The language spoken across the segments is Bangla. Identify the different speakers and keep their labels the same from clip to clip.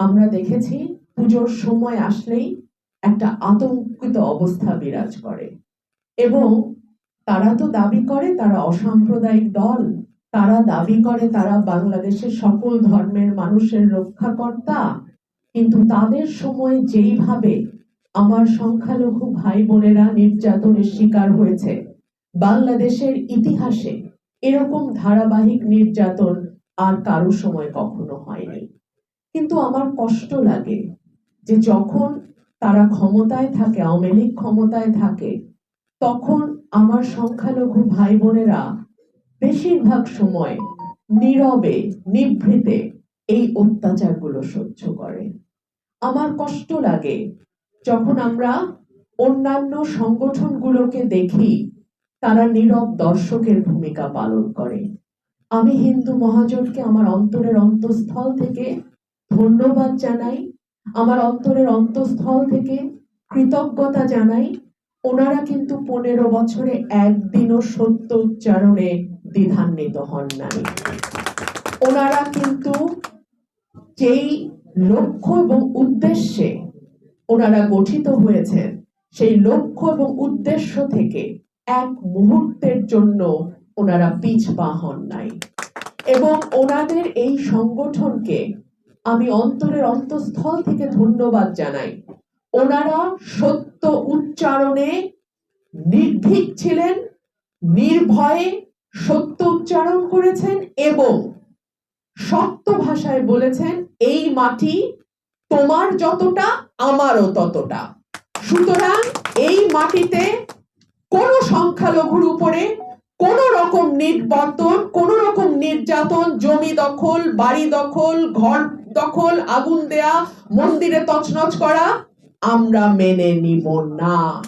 Speaker 1: আমরা দেখেছি পুজোর সময় আসলেই একটা আতঙ্কিত অবস্থা বিরাজ করে। এবং তারা তো দাবি করে তারা অসাম্প্রদায়িক দল। তারা দাবি করে তারা বাংলাদেশের সকল ধর্মের মানুষের রক্ষাকর্তা। কিন্তু তাদের সময় যেইভাবে আমার সংখ্যালঘু ভাই বোনেরা নির্যাতনের শিকার হয়েছে, বাংলাদেশের ইতিহাসে এরকম ধারাবাহিক নির্যাতন আর কারও সময় কখনো হয়নি। কিন্তু আমার কষ্ট লাগে যে যখন তারা ক্ষমতায় থাকে, আওয়ামী লীগ ক্ষমতায় থাকে, তখন আমার সংখ্যালঘু ভাই বোনেরা বেশিরভাগ সময় নীরবে, নিভৃতে এই অত্যাচারগুলো সহ্য করে। আমার কষ্ট লাগে যখন আমরা অন্যান্য সংগঠনগুলোকে দেখি, তারা নীরব দর্শকের ভূমিকা পালন করে। আমি হিন্দু মহাজোটকে আমার অন্তরের অন্তঃস্থল থেকে ধন্যবাদ জানাই, আমার অন্তরের অন্তঃস্থল থেকে কৃতজ্ঞতা জানাই। ওনারা কিন্তু পনেরো বছরে একদিনও সত্য উচ্চারণে দ্বিধান্বিত হন নাই। ওনারা কিন্তু যেই লক্ষ্য এবং উদ্দেশ্যে ওনারা গঠিত হয়েছেন, সেই লক্ষ্য এবং উদ্দেশ্য থেকে এক মুহূর্তের জন্য ওনারা পিছ হন নাই। এবং ওনাদের এই সংগঠনকে আমি অন্তরের অন্তঃস্থল থেকে ধন্যবাদ জানাই। ওনারা সত্য উচ্চারণে নির্ভীক ছিলেন, নির্ভয়ে সত্য উচ্চারণ করেছেন এবং শক্ত ভাষায় বলেছেন, এই মাটি তোমার যতটা, আমারও ততটা। সুতরাং এই মাটিতে কোন সংখ্যালঘুর উপরে কোন রকম নির্যাতন কোন রকম নির্যাতন, জমি দখল, বাড়ি দখল, ঘর দখল, আগুন দেয়া, মন্দিরে তছনছ করা, আমরা মেনে নিব না।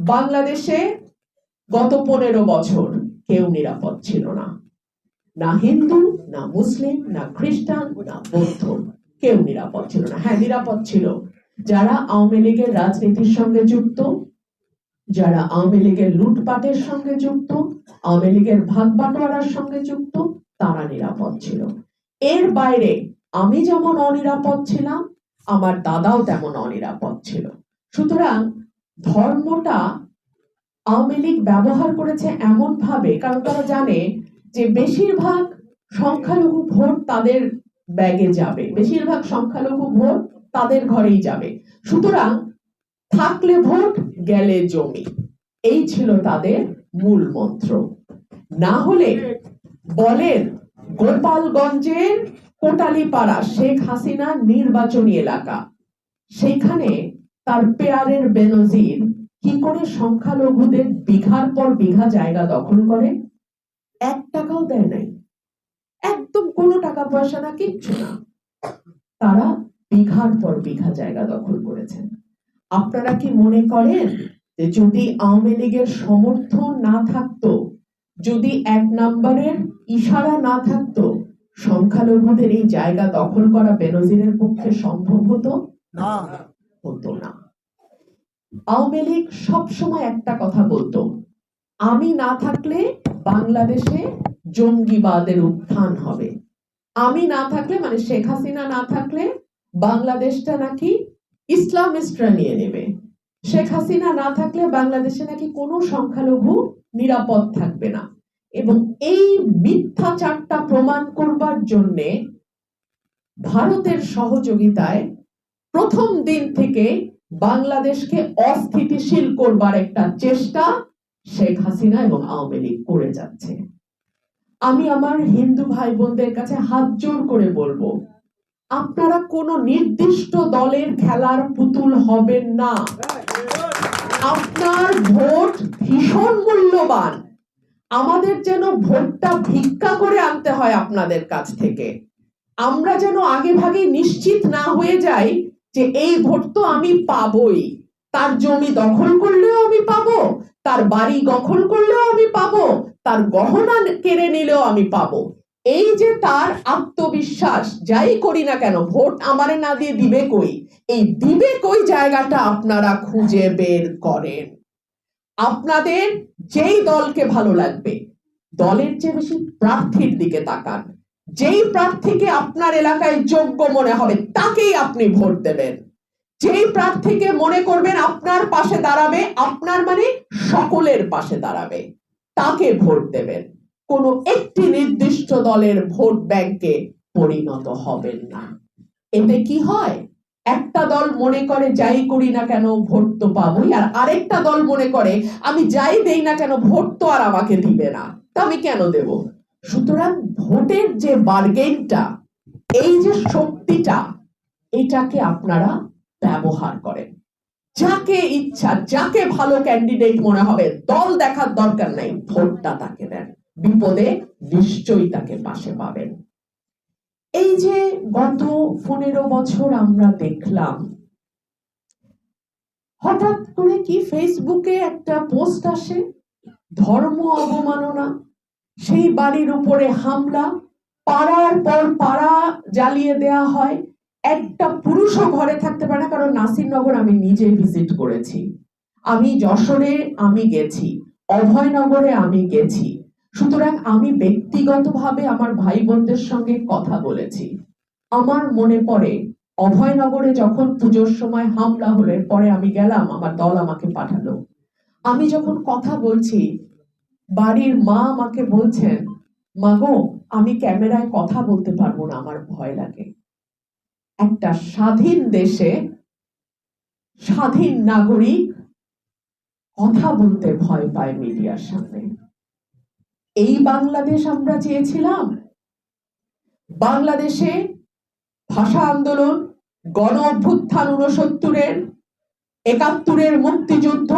Speaker 1: বাংলাদেশে গত পনেরো বছর কেউ নিরাপদ ছিল না। না হিন্দু, না মুসলিম, না খ্রিস্টান, না বৌদ্ধ, কেউ নিরাপদ ছিল না। হ্যাঁ নিরাপদ ছিল। যারা আওয়ামী লীগের রাজনীতির সঙ্গে যুক্ত, যারা আওয়ামী লীগের লুটপাটের সঙ্গে যুক্ত, আওয়ামী লীগের ভাগ বাটোয়ারার সঙ্গে যুক্ত, তারা নিরাপদ ছিল। এর বাইরে আমি যেমন অনিরাপদ ছিলাম, আমার দাদাও তেমন অনিরাপদ ছিল। সুতরাং ধর্মটা আওয়ামী লীগ ব্যবহার করেছে এমন ভাবে কারণ তারা জানে যে বেশিরভাগ সংখ্যালঘু ভোট তাদের ব্যাগে যাবে, বেশিরভাগ সংখ্যালঘু ভোট তাদের ঘরেই যাবে। সুতরাং থাকলে ভোট, গেলে জমি। এই ছিল তাদের মূল মন্ত্র। না হলে বলেন গোপালগঞ্জের কোটালীপাড়া শেখ হাসিনা নির্বাচনী এলাকা। সেখানে তার পেয়ারের বেনজির কি করে সংখ্যালঘুদের বিঘার পর বিঘা জায়গা দখল করে? এক টাকাও দেয় নাই। একদম কোনো টাকা পয়সা না, কিচ্ছু না। তারা বিঘার পর বিঘা জায়গা দখল করেছেন। আপনারা কি মনে করেন যে যদি আওয়ামী লীগের সমর্থন না থাকতো, যদি এক নম্বরের ইশারা না থাকতো সংখ্যালঘুদের এই জায়গা দখল করা বেনজিরের পক্ষে সম্ভব হতো?
Speaker 2: না।
Speaker 1: হতো না। আওয়ামী লীগ সবসময় একটা কথা বলতো আমি না থাকলে বাংলাদেশে জঙ্গিবাদের উত্থান হবে। আমি না থাকলে মানে শেখ হাসিনা না থাকলে বাংলাদেশটা নাকি ইসলামিস্টরা নিয়ে নেবে। শেখ হাসিনা না থাকলে বাংলাদেশে নাকি কোনো সংখ্যালঘু নিরাপদ থাকবে না। এবং এই মিথ্যাচারটা প্রমাণ করবার জন্যে ভারতের সহযোগিতায় প্রথম দিন থেকে বাংলাদেশকে অস্থিতিশীল করবার একটা চেষ্টা শেখ হাসিনা এবং আওয়ামী লীগ করে যাচ্ছে। আমি আমার হিন্দু ভাই বোনদের কাছে হাত জোর করে বলব, আপনারা কোনো নির্দিষ্ট দলের খেলার পুতুল হবেন না। আপনার ভোট ভীষণ মূল্যবান। আমাদের যেন ভোটটা ভিক্ষা করে আনতে হয় আপনাদের কাছ থেকে। আমরা যেন আগে ভাগে নিশ্চিত না হয়ে যাই যে এই ভোট তো আমি পাবই। তার জমি দখল করলেও আমি পাবো, তার বাড়ি দখল করলেও আমি পাবো, তার গহনা কেড়ে নিলেও আমি পাবো। এই যে তার আত্মবিশ্বাস, যাই করি না কেন, ভোট আমারে না দিয়ে দিবে কই? এই দিবে কই জায়গাটা আপনারা খুঁজে বের করেন? আপনাদের যেই দলকে ভালো লাগবে, দলের চেয়ে বেশি প্রার্থীর দিকে তাকান। যেই প্রার্থীকে আপনার এলাকায় যোগ্য মনে হবে, তাকেই আপনি ভোট দেবেন। যেই প্রার্থীকে মনে করবেন আপনার পাশে দাঁড়াবে, আপনার মানে সকলের পাশে দাঁড়াবে, তাকে ভোট দেবেন। কোনো একটি নির্দিষ্ট দলের ভোট ব্যাংকে পরিণত হবেন না। এতে কি হয়? একটা দল মনে করে যাই করি না কেন ভোট তো পাবোই, আর আরেকটা দল মনে করে আমি যাই দেই না কেন ভোট তো আর আমাকে দিবে না, তা আমি কেন দেব? সুতরাং ভোটের যে বার্গেনটা এই যে শক্তিটা, এটাকে আপনারা ব্যবহার করেন। যাকে ইচ্ছা, যাকে ভালো ক্যান্ডিডেট মনে হবে, দল দেখার দরকার নাই, ভোটটা তাকে দেন। বিপদে নিশ্চয়ই তাকে পাশে পাবেন। এই যে গত পনেরো বছর আমরা দেখলাম, হঠাৎ করে কি ফেসবুকে একটা পোস্ট আসে, ধর্ম অবমাননা, সেই বাড়ির উপরে হামলা, পাড়ার পর পাড়া জ্বালিয়ে দেয়া হয়, একটা পুরুষও ঘরে থাকতে পারে না, কারণ নাসিরনগর আমি নিজে ভিজিট করেছি। আমি যশোরে আমি গেছি, অভয়নগরে আমি গেছি। সুতরাং আমি ব্যক্তিগতভাবে আমার ভাই বোনদের সঙ্গে কথা বলেছি। আমার মনে পড়ে, অভয়নগরে যখন পুজোর সময় হামলা হলে পরে আমি গেলাম, আমার দল আমাকে পাঠালো। আমি যখন কথা বলছি, বাড়ির মা আমাকে বলছেন মাগো আমি ক্যামেরায় কথা বলতে পারব না, আমার ভয় লাগে। একটা স্বাধীন দেশে স্বাধীন নাগরিক কথা বলতে ভয় পায় মিডিয়ার সামনে। এই বাংলাদেশ আমরা চেয়েছিলাম। বাংলাদেশে ভাষা আন্দোলন, গণ অভ্যুত্থান উনসত্তরের একাত্তরের মুক্তিযুদ্ধ,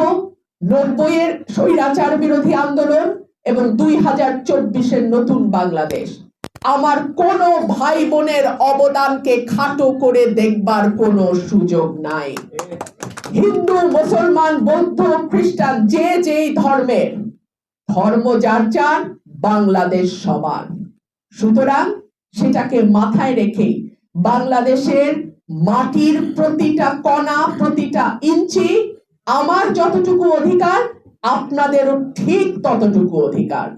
Speaker 1: নব্বইয়ের স্বৈরাচার বিরোধী আন্দোলন এবং দুই হাজার চব্বিশের নতুন বাংলাদেশ। আমার কোন ভাই বোনের অবদানকে খাটো করে দেখবার কোনো সুযোগ নাই। হিন্দু, মুসলমান, বৌদ্ধ, খ্রিস্টান, যে যেই ধর্মের ধর্ম যার যার, বাংলাদেশ সবার। সুতরাং সেটাকে মাথায় রেখে বাংলাদেশের মাটির প্রতিটা কণা, প্রতিটা ইঞ্চি আমার যতটুকু অধিকার, আপনাদেরও ঠিক ততটুকু অধিকার।